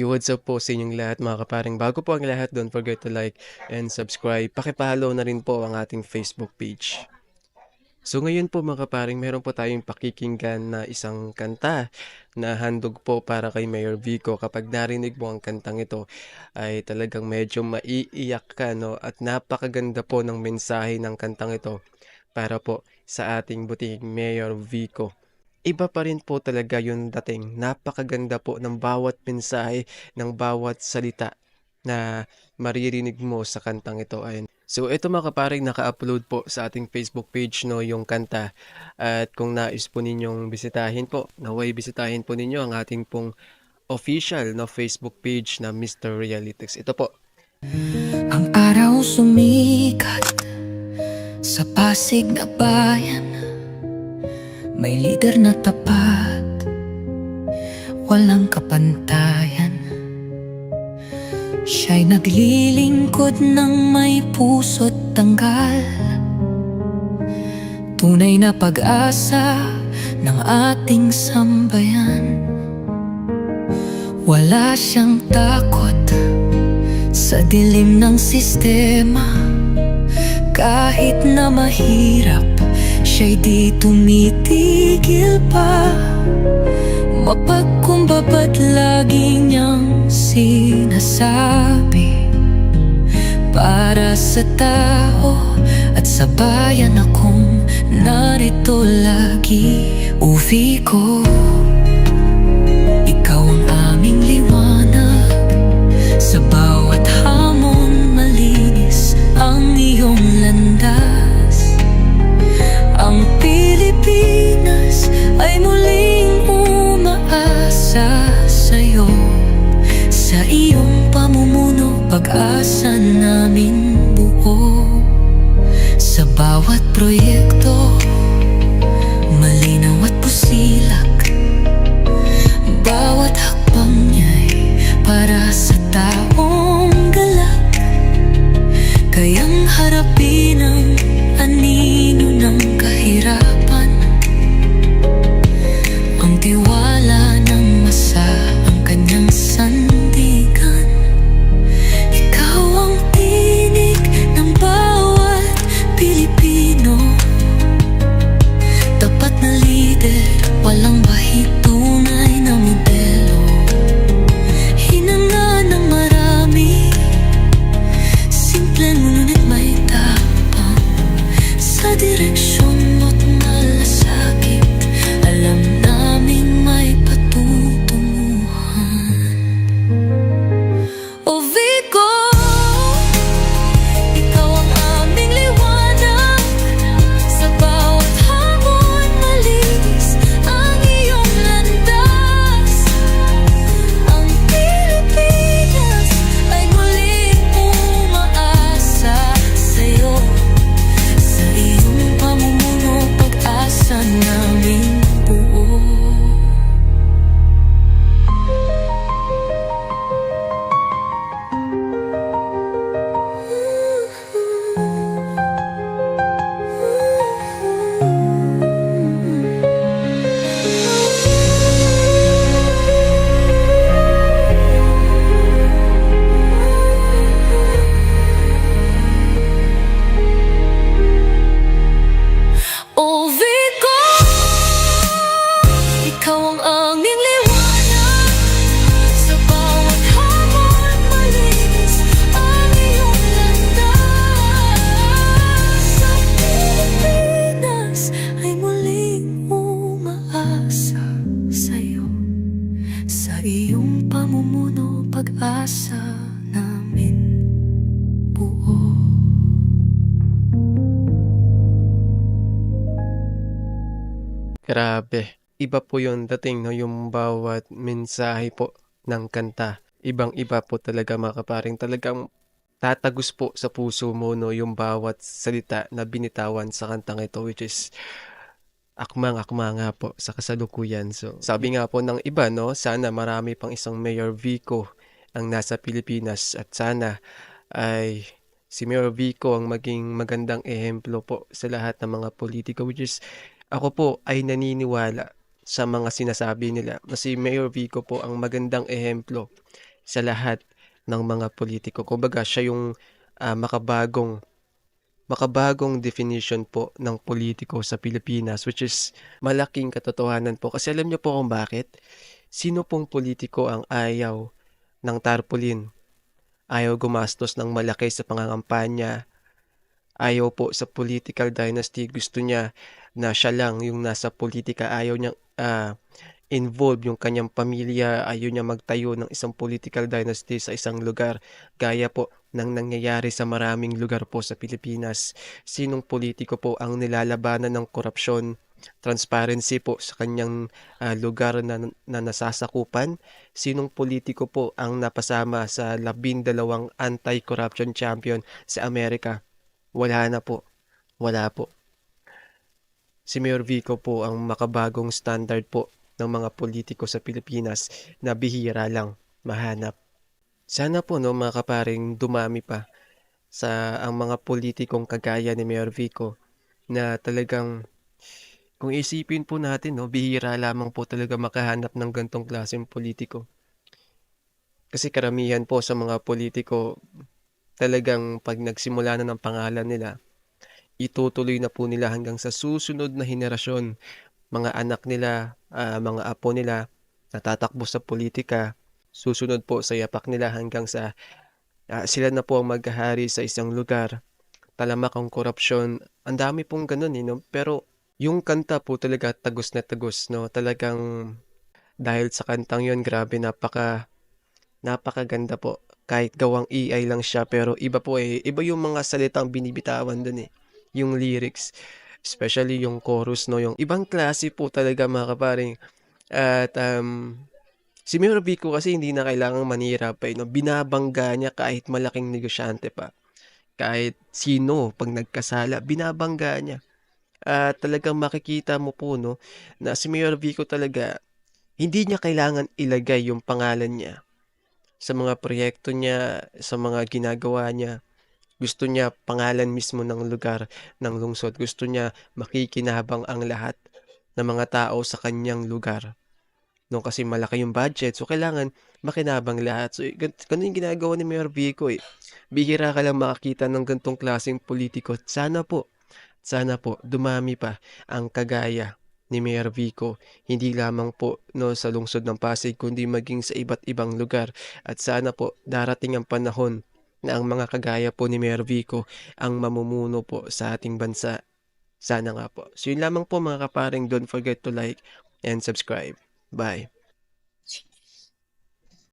Yo, what's up po sa inyong lahat mga kaparing. Bago po ang lahat, don't forget to like and subscribe. Pakipollow na rin po ang ating Facebook page. So ngayon po mga kaparing, meron po tayong pakikinggan na isang kanta na handog po para kay Mayor Vico. Kapag narinig mo ang kantang ito ay talagang medyo maiiyak ka no? at napakaganda po ng mensahe ng kantang ito para po sa ating buting Mayor Vico. Iba pa rin po talaga yung dating. Napakaganda po ng bawat mensahe, ng bawat salita na maririnig mo sa kantang ito. Ayun. So ito mga kaparing naka-upload po sa ating Facebook page no yung kanta at kung nais po ninyong bisitahin po, naway bisitahin po ninyo ang ating pong official no Facebook page na Mr. Realitics. Ito po. Ang araw sumikat sa Pasig na bayan May lider na tapat, walang kapantayan. Siya'y naglilingkod ng may puso't tanggal. Tunay na pag-asa ng ating sambayan. Wala siyang takot sa dilim ng sistema. Kahit na mahirap Siya'y di tumitigil pa. Mapagkumbaba't lagi niyang sinasabi. Para sa tao at sa bayan akong narito lagi. Uwi ko pag-asa namin buo Sa bawat proyekto pamumuno Pag-asa namin buo Grabe. Iba po yung dating no yung bawat mensahe po ng kanta. Ibang-iba po talaga mga kaparing. Talagang tatagos po sa puso mo no yung bawat salita na binitawan sa kantang ito which is akmang-akma nga po sa kasalukuyan. So, sabi nga po ng iba, no, sana marami pang isang Mayor Vico ang nasa Pilipinas at sana ay si Mayor Vico ang maging magandang ehemplo po sa lahat ng mga politiko which is ako po ay naniniwala sa mga sinasabi nila na si Mayor Vico po ang magandang ehemplo sa lahat ng mga politiko. Kumbaga siya yung, ah, makabagong makabagong definition po ng politiko sa Pilipinas which is malaking katotohanan po. Kasi alam niyo po kung bakit? Sino pong politiko ang ayaw ng tarpaulin? Ayaw gumastos ng malaki sa pangangampanya, ayaw po sa political dynasty, gusto niya na siya lang yung nasa politika, ayaw niyang, ah, involve yung kanyang pamilya, ayaw niya magtayo ng isang political dynasty sa isang lugar, gaya po ng nangyayari sa maraming lugar po sa Pilipinas. Sinong politiko po ang nilalabanan ng korapsyon, transparency po sa kanyang, ah, lugar na na nasasakupan? Sinong politiko po ang napasama sa labindalawang anti-corruption champion sa Amerika? Wala na po, wala po. Si Mayor Vico po ang makabagong standard po ng mga politiko sa Pilipinas na bihira lang mahanap. Sana po 'no mga kaparing dumami pa sa ang mga politikong kagaya ni Mayor Vico na talagang kung iisipin po natin 'no, bihira lamang po talaga makahanap ng ganitong klaseng politiko. Kasi karamihan po sa mga politiko talagang 'pag nagsimula na ng pangalan nila, itutuloy na po nila hanggang sa susunod na henerasyon. Mga anak nila, ah, mga apo nila na tatakbo sa pulitika, susunod po sa yapak nila hanggang sa, ah, sila na po ang maghahari sa isang lugar. Talamak ang korapsyon, ang dami pong gano'n, eh, 'no. Pero yung kanta po talaga tagos na tagos 'no, talagang dahil sa kantang yun grabe napaka napakaganda po. Kahit gawang AI lang siya pero iba po, eh, iba yung mga salitang binibitawan dun, eh, yung lyrics. Especially yung chorus 'no, yung ibang klase po talaga mga kaparing at, um, si Mayor Vico kasi hindi na kailangang manghirap pa, eh, 'no, binabangga niya kahit malaking negosyante pa. Kahit sino 'pag nagkasala binabangga niya. At talagang makikita mo po 'no, na si Mayor Vico talaga hindi niya kailangan ilagay yung pangalan niya sa mga proyekto niya, sa mga ginagawa niya. Gusto niya pangalan mismo ng lugar, ng lungsod. Gusto niya makikinabang ang lahat ng mga tao sa kanyang lugar. 'No, kasi malaki yung budget so kailangan makinabang lahat. So, gan gano'n yung ginagawa ni Mayor Vico, eh. Bihira ka lang makakita ng ganitong klaseng politiko. Sana po, sana po dumami pa ang kagaya ni Mayor Vico. Hindi lamang po 'no, sa lungsod ng Pasig kundi maging sa iba't ibang lugar. At sana po darating ang panahon na ang mga kagaya po ni Mayor Vico ang mamumuno po sa ating bansa. Sana nga po. So, yun lamang po mga kaparing, don't forget to like and subscribe. Bye.